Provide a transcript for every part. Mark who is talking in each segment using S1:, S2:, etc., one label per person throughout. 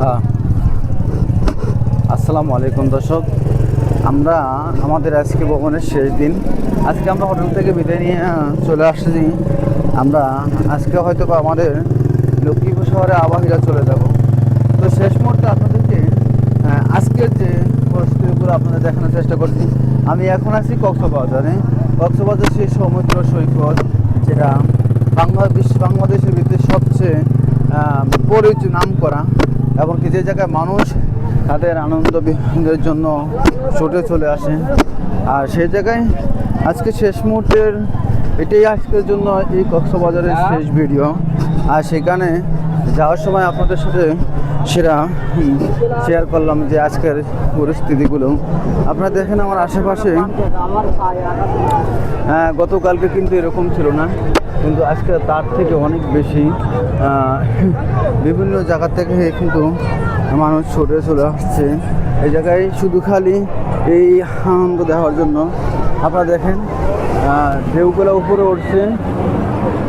S1: হ্যাঁ। আসসালামু আলাইকুম দর্শক। আমরা, আমাদের আজকে ভবনের শেষ দিন। আজকে আমরা হোটেল থেকে বিদায় নিয়ে চলে আসছি। আমরা আজকে হয়তো বা আমাদের লক্ষ্মীপুর শহরে আবাহিরা চলে যাব। তো শেষ মুহূর্তে আপনাদেরকে আজকের যে পরিস্থিতিগুলো আপনাদের দেখানোর চেষ্টা করছি, আমি এখন আছি কক্সবাজারে। কক্সবাজার সেই সমুদ্র সৈকত, যেটা বাংলাদেশ, বাংলাদেশের ভিতরে সবচেয়ে পরিচয় নাম করা এমনকি কিছু জায়গায় মানুষ তাদের আনন্দ বিনোদনের জন্য ছুটে চলে আসে। আর সেই জায়গায় আজকে শেষ মুহূর্তের এটাই আজকের জন্য এই কক্সবাজারের শেষ ভিডিও আর সেখানে যাওয়ার সময় আপনাদের সাথে সেরা শেয়ার করলাম যে আজকের পরিস্থিতিগুলো। আপনারা দেখেন আমার আশেপাশে হ্যাঁ গতকালকে কিন্তু এরকম ছিল না, কিন্তু আজকে তার থেকে অনেক বেশি বিভিন্ন জায়গা থেকে কিন্তু মানুষ ছুটে চলে আসছে। এই জায়গায় শুধু খালি এই আনন্দ দেওয়ার জন্য। আপনারা দেখেন ঢেউগুলো উপরে উঠছে।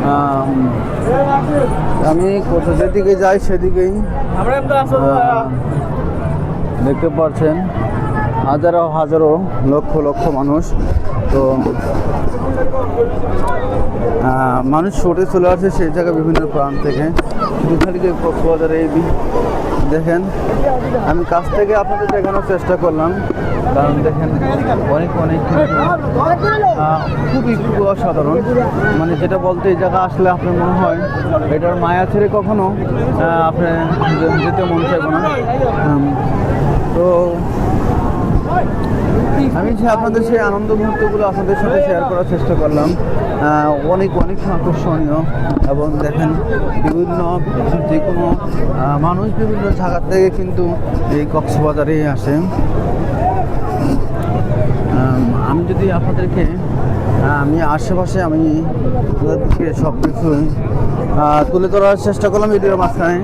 S1: আম, কোথা যেদিকে যাই সেদিকেই দেখতে পাচ্ছেন হাজারো হাজারো লক্ষ লক্ষ মানুষ। তো মানুষ ছুটে চলে আসে সেই জায়গায় বিভিন্ন প্রান্ত থেকে। দেখেন, আমি কাছ থেকে আপনাদের দেখানোর চেষ্টা করলাম। কারণ দেখেন, অনেক অনেক খুবই খুবই অসাধারণ। মানে যেটা বলতে এই জায়গা আসলে আপনার মনে হয়, এটার মায়া ছেড়ে কখনো আপনার যেতে মন চাইবে না। তো আমি যে আপনাদের সেই আনন্দ মুহূর্তগুলো আপনাদের সাথে শেয়ার করার চেষ্টা করলাম অনেক অনেক আকর্ষণীয় এবং দেখেন বিভিন্ন যে কোনো মানুষ বিভিন্ন জায়গা থেকে কিন্তু এই কক্সবাজারেই আসে। আমি যদি আপনাদেরকে আমি আশেপাশে আমি আপনাদেরকে সব কিছু তুলে ধরার চেষ্টা করলাম ভিডিওর মাঝখানে।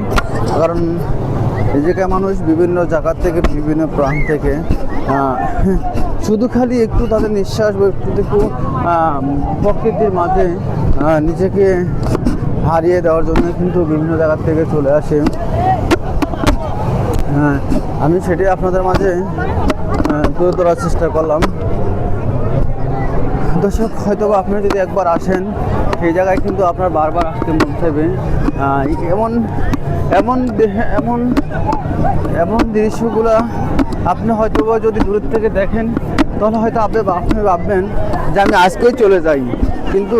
S1: কারণ জায়গায় মানুষ বিভিন্ন জায়গা থেকে, বিভিন্ন প্রান্ত থেকে শুধু খালি একটু তাদের নিঃশ্বাস বা একটু একটু প্রকৃতির মাঝে নিজেকে হারিয়ে দেওয়ার জন্য কিন্তু বিভিন্ন জায়গা থেকে চলে আসে। হ্যাঁ আমি সেটাই আপনাদের মাঝে তুলে ধরার চেষ্টা করলাম। দর্শক হয়তো আপনি যদি একবার আসেন, সেই জায়গায় কিন্তু আপনার বারবার আসতে মন চাইবে। এমন এমন এমন এমন দৃশ্যগুলো আপনি হয়তো যদি দূরের থেকে দেখেন, তাহলে হয়তো আপনি আপনি ভাববেন যে আমি আজকেই চলে যাই। কিন্তু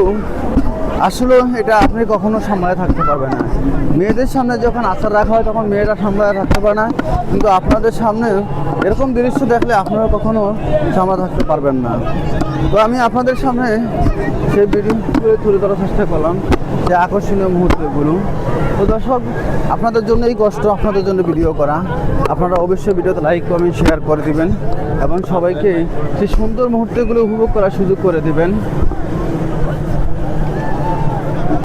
S1: আসলে এটা আপনি কখনো সামলায় থাকতে পারবেন না। মেয়েদের সামনে যখন আচার রাখা হয়, তখন মেয়েরা সামলায় থাকতে পারে না। কিন্তু আপনাদের সামনে এরকম দৃশ্য দেখলে আপনারা কখনো সামলা থাকতে পারবেন না। তো আমি আপনাদের সামনে সেই ভিডিওগুলো তুলে ধরার চেষ্টা করলাম যে আকর্ষণীয় মুহূর্তগুলো। তো দর্শক, আপনাদের জন্য এই কষ্ট, আপনাদের জন্য ভিডিও করা। আপনারা অবশ্যই ভিডিওতে লাইক কমেন্ট শেয়ার করে দিবেন এবং সবাইকে সেই সুন্দর মুহূর্তগুলো উপভোগ করার সুযোগ করে দিবেন।